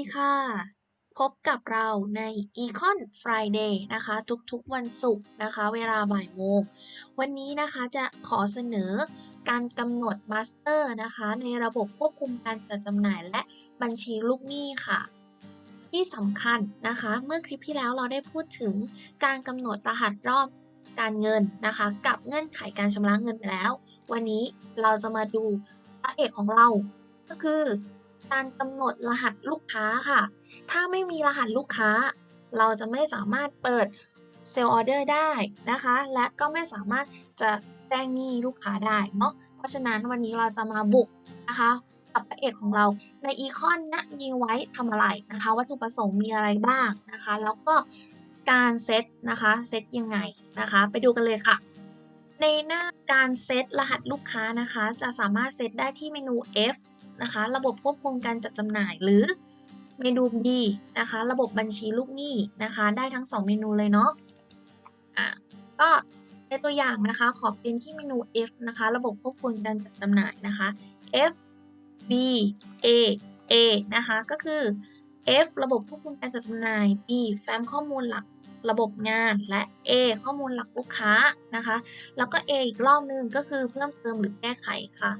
ดีค่ะ พบกับเราใน Econ Friday นะคะ ทุกๆวันศุกร์นะคะ เวลาบ่ายโมง วันนี้นะคะจะขอเสนอการกำหนดมาสเตอร์นะคะ ในระบบควบคุมการจัดจำหน่ายและบัญชีลูกหนี้ค่ะ ที่สำคัญนะคะ เมื่อคลิปที่แล้วเราได้พูดถึงการกำหนดรหัสรอบการเงินนะคะ กับเงื่อนไขการชำระเงินไปแล้ว วันนี้เราจะมาดูพระเอกของเราก็คือ การกำหนดรหัสลูกค้าค่ะ ถ้าไม่มีรหัสลูกค้า เราจะไม่สามารถเปิดเซลล์ออเดอร์ได้นะคะ และก็ไม่สามารถจะแจ้งหนี้ลูกค้าได้เนาะ เพราะฉะนั้นวันนี้เราจะมาบุกนะคะกับพระเอกของเราในอีคอนนะมีไว้ทำอะไรนะคะ วัตถุประสงค์มีอะไรบ้างนะคะ แล้วก็การเซตนะคะเซตยังไงนะคะ ไปดูกันเลยค่ะ ในหน้าการเซตรหัสลูกค้านะคะ จะสามารถเซตได้ที่เมนู F นะคะ ระบบควบคุมการจัดจำหน่ายหรือเมนู B นะคะ ระบบบัญชีลูกหนี้นะคะ ได้ทั้ง 2 เมนูเลยเนาะอะก็ในตัวอย่างนะคะ ขอเป็นที่เมนู F นะคะ ระบบควบคุมการจัดจำหน่ายนะคะ F B A A นะคะ ก็คือ F ระบบควบคุมการจัดจำหน่าย B แฟ้มข้อมูลหลักระบบงานและ A ข้อมูลหลักลูกค้านะคะ แล้วก็ A อีกรอบนึงก็คือเพิ่มเติมหรือแก้ไขค่ะ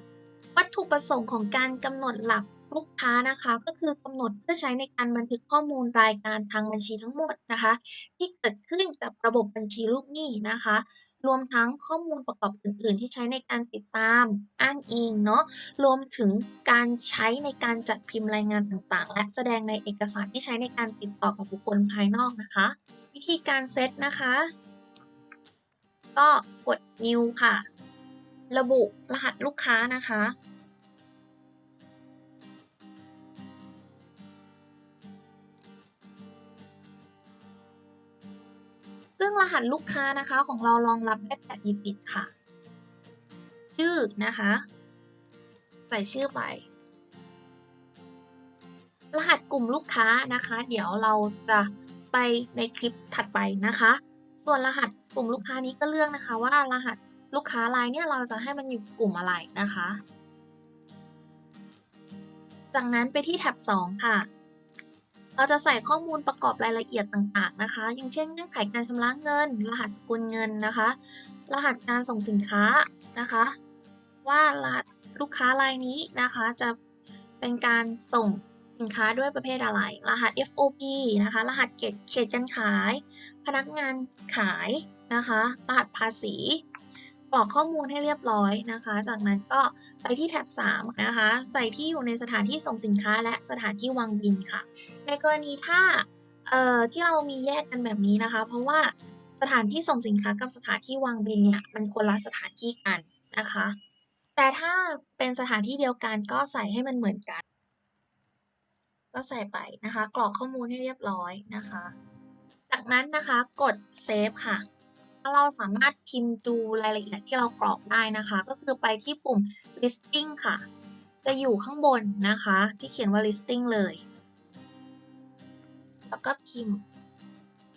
วัตถุประสงค์ของการกำหนดหลักลูกค้านะคะ ก็คือกำหนดเพื่อใช้ในการบันทึกข้อมูลรายการทางบัญชีทั้งหมดนะคะ ที่เกิดขึ้นกับระบบบัญชีลูกหนี้นะคะ รวมทั้งข้อมูลประกอบอื่น ๆ ที่ใช้ในการติดตามอ้างอิงเนาะรวมถึงการใช้ในการจัดพิมพ์รายงานต่างๆ และแสดงในเอกสารที่ใช้ในการติดต่อกับบุคคลภายนอกนะคะ วิธีการเซตนะคะ ก็กด new ค่ะ ระบุรหัสลูกค้านะคะ ซึ่งรหัสลูกค้านะคะของเรารองรับได้8ดิจิตค่ะ ชื่อนะคะ ใส่ชื่อไป รหัสกลุ่มลูกค้านะคะ เดี๋ยวเราจะไปในคลิปถัดไปนะคะ ส่วนรหัสกลุ่มลูกค้านี้ก็เลือกนะคะว่ารหัส ลูกค้ารายเนี่ยเราจะให้มันอยู่กลุ่มอะไรนะคะ จากนั้นไปที่แท็บ 2 ค่ะ เราจะใส่ข้อมูลประกอบรายละเอียดต่างๆนะคะ อย่างเช่นเงื่อนไขการชำระเงิน รหัสสกุลเงินนะคะ รหัสการส่งสินค้านะคะ ว่ารหัสลูกค้ารายนี้นะคะจะเป็นการส่งสินค้าด้วยประเภทอะไร รหัส FOB นะคะ รหัสเขตเขตการขาย พนักงานขายนะคะ รหัสภาษี รอกข้อมูลให้เรียบร้อยนะคะ จากนั้นก็ไปที่แท็บ 3 นะคะ ใส่ที่อยู่ในสถานที่ส่งสินค้าและสถานที่วางบินค่ะ ในกรณีถ้าเอ่อที่เรามีแยกกันแบบนี้นะคะ เพราะว่าสถานที่ส่งสินค้ากับสถานที่วางบินเนี่ยมันคนละสถานที่กันนะคะ แต่ถ้าเป็นสถานที่เดียวกันก็ใส่ให้มันเหมือนกัน ก็ใส่ไปนะคะ กรอกข้อมูลให้เรียบร้อยนะคะ จากนั้นนะคะกดเซฟค่ะ เราสามารถพิมพ์ดูรายละเอียดที่เรากรอกได้นะคะ ก็คือไปที่ปุ่ม listing ค่ะ จะอยู่ข้างบนนะคะ ที่เขียนว่า listing เลย แล้วก็พิมพ์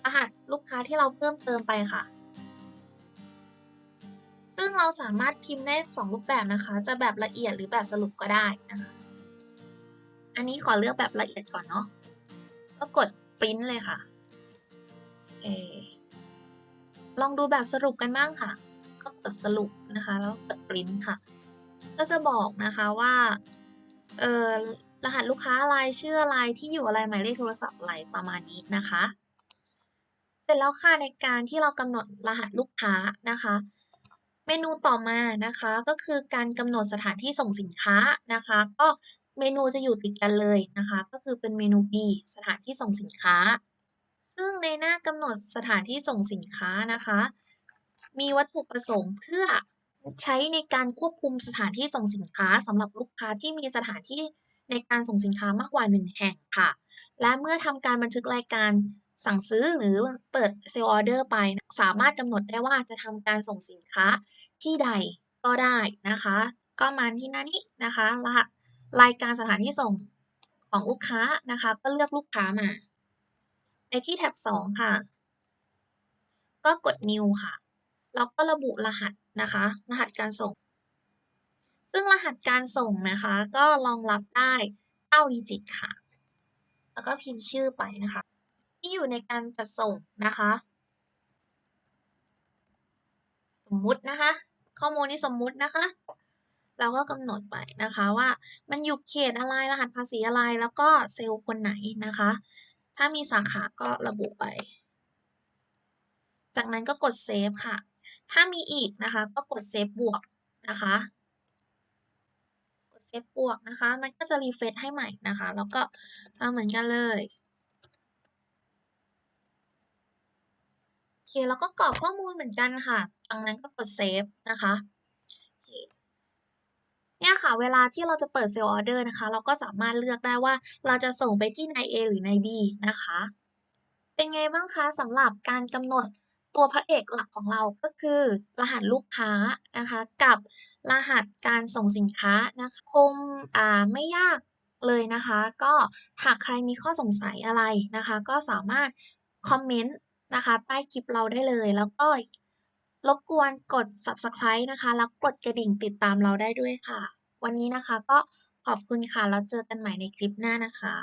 รหัสลูกค้าที่เราเพิ่มเติมไปค่ะ ซึ่งเราสามารถพิมพ์ได้สองรูปแบบนะคะ จะแบบละเอียดหรือแบบสรุปก็ได้นะคะ อันนี้ขอเลือกแบบละเอียดก่อนเนาะ ก็กด print เลยค่ะ เอ ลองดูแบบสรุปกันบ้างค่ะ ก็กดสรุปนะคะ แล้วกด print ค่ะ ก็จะบอกนะคะว่า เออรหัสลูกค้าอะไรชื่ออะไรที่อยู่อะไรหมายเลขโทรศัพท์อะไรประมาณนี้นะคะ เสร็จแล้วค่ะในการที่เรากำหนดรหัสลูกค้านะคะ เมนูต่อมานะคะก็คือการกำหนดสถานที่ส่งสินค้านะคะ ก็เมนูจะอยู่ติดกันเลยนะคะ ก็คือเป็นเมนู B สถานที่ส่งสินค้า ซึ่งในหน้ากำหนดสถานที่ส่งสินค้านะคะ มีวัตถุประสงค์เพื่อใช้ในการควบคุมสถานที่ส่งสินค้าสำหรับลูกค้าที่มีสถานที่ในการส่งสินค้ามากกว่า 1 แห่งค่ะ และเมื่อทำการบันทึกรายการสั่งซื้อหรือเปิดเซลล์ออเดอร์ไป สามารถกำหนดได้ว่าจะทำการส่งสินค้าที่ใดก็ได้นะคะ ก็มาที่หน้านี้นะคะรหัสรายการสถานที่ส่งของลูกค้านะคะ ก็เลือกลูกค้ามา ไปที่แท็บ 2 ค่ะ ก็กด new ค่ะ แล้วก็ระบุรหัสนะคะ รหัสการส่ง ซึ่งรหัสการส่งนะคะ ก็รองรับได้9ดิจิตค่ะ แล้วก็พิมพ์ชื่อไปนะคะ ที่อยู่ในการจัดส่งนะคะ สมมุตินะคะ ข้อมูลนี้สมมุตินะคะเราก็กำหนดไปนะคะว่ามันอยู่เขตอะไรรหัสภาษีอะไรแล้วก็เซลล์คนไหนนะคะ ถ้ามีสาขาก็ระบุไป จากนั้นก็กดเซฟค่ะ ถ้ามีอีกนะคะ ก็กดเซฟบวกนะคะ กดเซฟบวกนะคะ มันก็จะรีเฟรชให้ใหม่นะคะ แล้วก็ทำเหมือนกันเลยโอเคแล้วก็กรอกข้อมูลเหมือนกันค่ะจากนั้นก็กดเซฟนะคะ เนี่ยค่ะ เวลาที่เราจะเปิดเซลล์ออเดอร์นะคะ เราก็สามารถเลือกได้ว่าเราจะส่งไปที่นาย A หรือนาย B นะคะ เป็นไงบ้างคะสำหรับการกำหนดตัวพระเอกหลักของเราก็คือ รหัสลูกค้านะคะ กับรหัสการส่งสินค้านะคะคงอ่าไม่ยากเลยนะคะ ก็หากใครมีข้อสงสัยอะไรนะคะ ก็สามารถคอมเมนต์นะคะ ใต้คลิปเราได้เลย แล้วก็รบกวนกด subscribe นะคะ แล้วกดกระดิ่งติดตามเราได้ด้วยค่ะ วันนี้นะคะก็ขอบคุณค่ะ แล้วเจอกันใหม่ในคลิปหน้านะคะ